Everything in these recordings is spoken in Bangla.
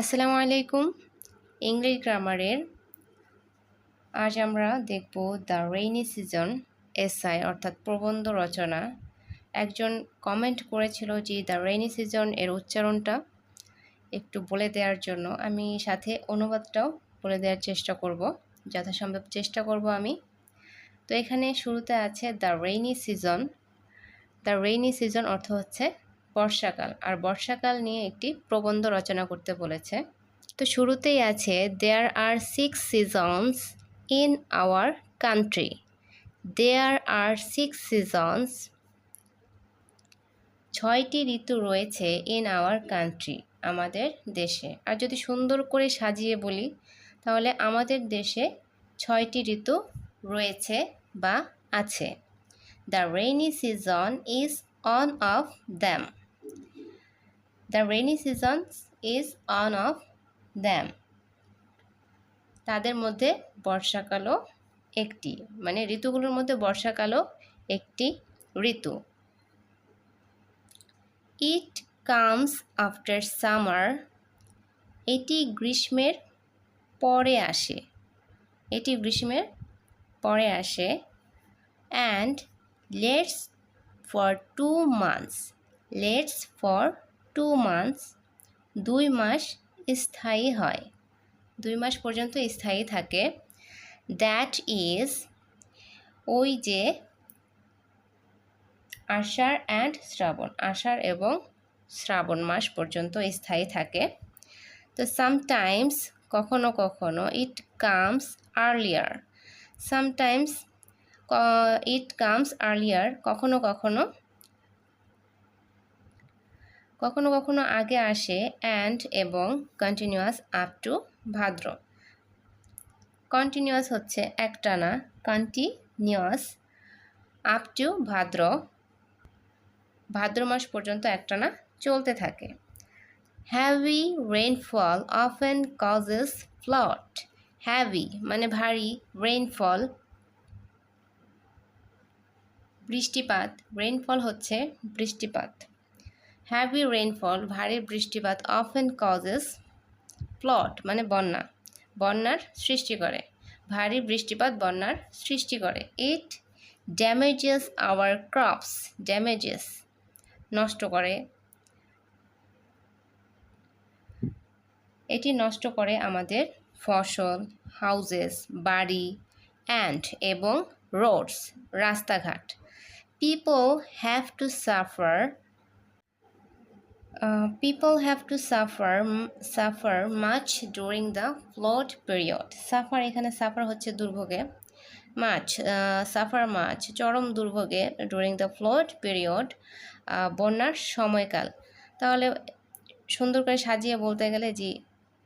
আসসালামু আলাইকুম। ইংলিশ গ্রামারের আজ আমরা দেখব দ্য রেইনি সিজন এসআই, অর্থাৎ প্রবন্ধ রচনা। একজন কমেন্ট করেছিল যে দ্য রেইনি সিজন এর উচ্চারণটা একটু বলে দেওয়ার জন্য। আমি সাথে অনুবাদটাও বলে দেওয়ার চেষ্টা করব, যথাসম্ভব চেষ্টা করব আমি। তো এখানে শুরুতে আছে the rainy season. The rainy season অর্থ হচ্ছে বর্ষাকাল। আর বর্ষাকাল নিয়ে একটি প্রবন্ধ রচনা করতে বলেছে। তো শুরুতেই আছে there are six seasons in our country there are six seasons ছয়টি ঋতু রয়েছে ইন আওয়ার কান্ট্রি আমাদের দেশে। আর যদি সুন্দর করে সাজিয়ে বলি, তাহলে আমাদের দেশে ছয়টি ঋতু রয়েছে বা আছে। The rainy season is one of them the rainy seasons is one of them তাদের মধ্যে বর্ষাকালও একটি মানে ঋতুগুলোর মধ্যে বর্ষাকালও একটি ঋতু। ইট কামস আফটার সামার এটি গ্রীষ্মের পরে আসে। এটি গ্রীষ্মের পরে আসে। And lasts for two months lasts for two months দুই মাস স্থায়ী হয়। দুই মাস পর্যন্ত স্থায়ী থাকে। দ্যাট ইজ ওই যে আষাঢ় অ্যান্ড শ্রাবণ, আষাঢ় এবং শ্রাবণ মাস পর্যন্ত স্থায়ী থাকে। তো সামটাইমস কখনো কখনো it comes earlier sometimes it comes earlier কখনো কখনো কখনো কখনো আগে আসে অ্যান্ড এবং continuous up to Bhadra. Continuous হচ্ছে একটানা continuous up to Bhadra. Bhadra মাস পর্যন্ত একটানা চলতে থাকে। Heavy rainfall often causes flood heavy মানে ভারী রেইনফল বৃষ্টিপাত রেইনফল হচ্ছে বৃষ্টিপাত। হ্যাভি রেইনফল ভারী বৃষ্টিপাত অফেন কজেস ফ্লট মানে বন্যা, বন্যার সৃষ্টি করে। ভারী বৃষ্টিপাত বন্যার সৃষ্টি করে। It damages our crops damages নষ্ট করে। এটি নষ্ট করে আমাদের ফসল হাউজেস বাড়ি অ্যান্ড এবং রোডস রাস্তাঘাট। People have to suffer people have to suffer suffer much during the flood period suffer এখানে সাফার হচ্ছে দুর্ভোগে। মাছ সাফার মাছ চরম দুর্ভোগে ডুরিং দ্য ফ্লোড পিরিয়ড বন্যার সময়কাল। তাহলে সুন্দর করে সাজিয়ে বলতে গেলে যে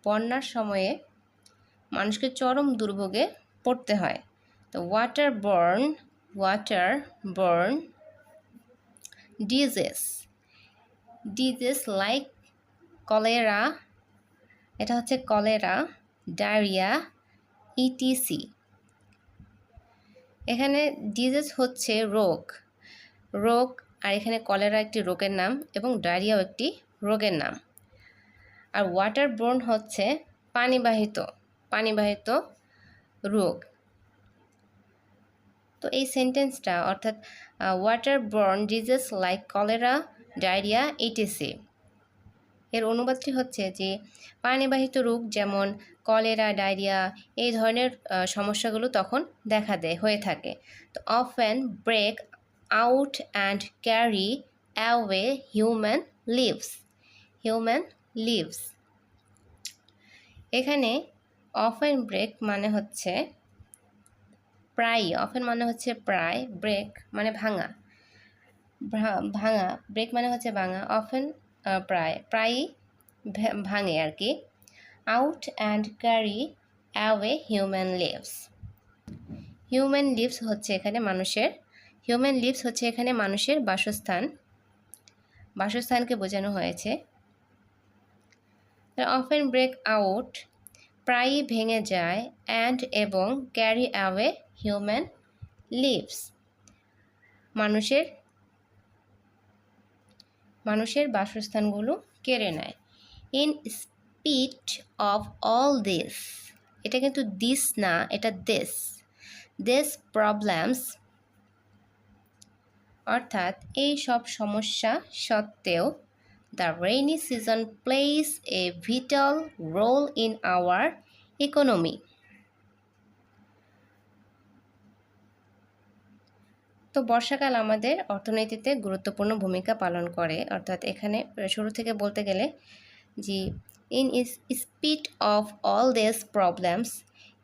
বন্যার সময়ে মানুষকে চরম দুর্ভোগে পড়তে হয়। তো water borne water borne diseases disease like cholera এটা হচ্ছে cholera diarrhoea E T C এখানে ডিজিজ হচ্ছে রোগ। রোগ, আর এখানে কলেরা একটি রোগের নাম এবং ডায়রিয়াও একটি রোগের নাম। আর ওয়াটার বোর্ন হচ্ছে পানিবাহিত পানিবাহিত রোগ। তো এই সেন্টেন্সটা অর্থাৎ water borne disease like cholera diarrhoea E T C এর অনুবাদটি হচ্ছে যে, পানিবাহিত রোগ যেমন কলেরা, ডায়রিয়া, এই ধরনের সমস্যাগুলো তখন দেখা দেয়, হয়ে থাকে। তো অফ and break out and carry away human lives human lives এখানে অফ অ্যান্ড ব্রেক মানে হচ্ছে প্রায় অফেন মানে হচ্ছে প্রায় ব্রেক মানে ভাঙা। ভাঙা ব্রেক মানে হচ্ছে ভাঙা অফেন প্রায়, প্রায়ই ভাঙে আর কি। Out and carry away human lives human lives হচ্ছে এখানে মানুষের হিউম্যান লিভস হচ্ছে এখানে মানুষের বাসস্থান। বাসস্থানকে বোঝানো হয়েছে। অফেন ব্রেক আউট প্রায়ই ভেঙে যায় অ্যান্ড এবং ক্যারি অ্যাওয়ে হিউম্যান লিভস মানুষের মানুষের বাসস্থানগুলো কেড়ে নেয়। In spite of all this এটা কিন্তু দিস না, এটা দেশ দিস প্রবলেমস অর্থাৎ এই সব সমস্যা সত্ত্বেও the rainy season plays a vital role in our economy তো বর্ষাকাল আমাদের অর্থনীতিতে গুরুত্বপূর্ণ ভূমিকা পালন করে। অর্থাৎ এখানে শুরু থেকে বলতে গেলে যে in spite of all this problems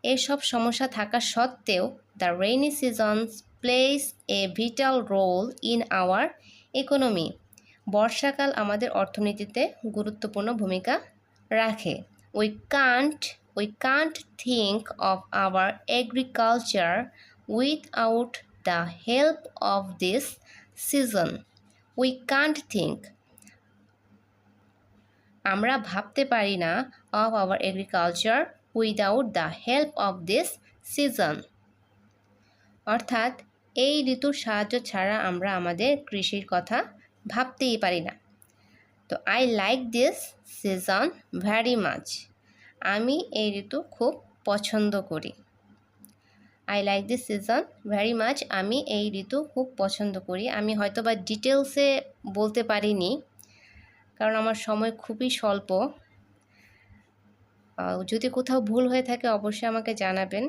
এসব সমস্যা থাকা সত্ত্বেও the rainy seasons plays a vital role in our economy বর্ষাকাল আমাদের অর্থনীতিতে গুরুত্বপূর্ণ ভূমিকা রাখে। We can't we can't think of our agriculture without the help of this season we can't think আমরা ভাবতে পারি না of our agriculture without the help of this season অর্থাৎ, এই ঋতুর সাহায্য ছাড়া আমরা আমাদের কৃষির কথা ভাবতেই পারি না। তো I like this season very much আমি এই ঋতু খুব পছন্দ করি। I like this season very much আমি এই ঋতু খুব পছন্দ করি। আমি হয়তো বা ডিটেলসে বলতে পারিনি, কারণ আমার সময় খুবই স্বল্প। যদি কোথাও ভুল হয়ে থাকে অবশ্যই আমাকে জানাবেন।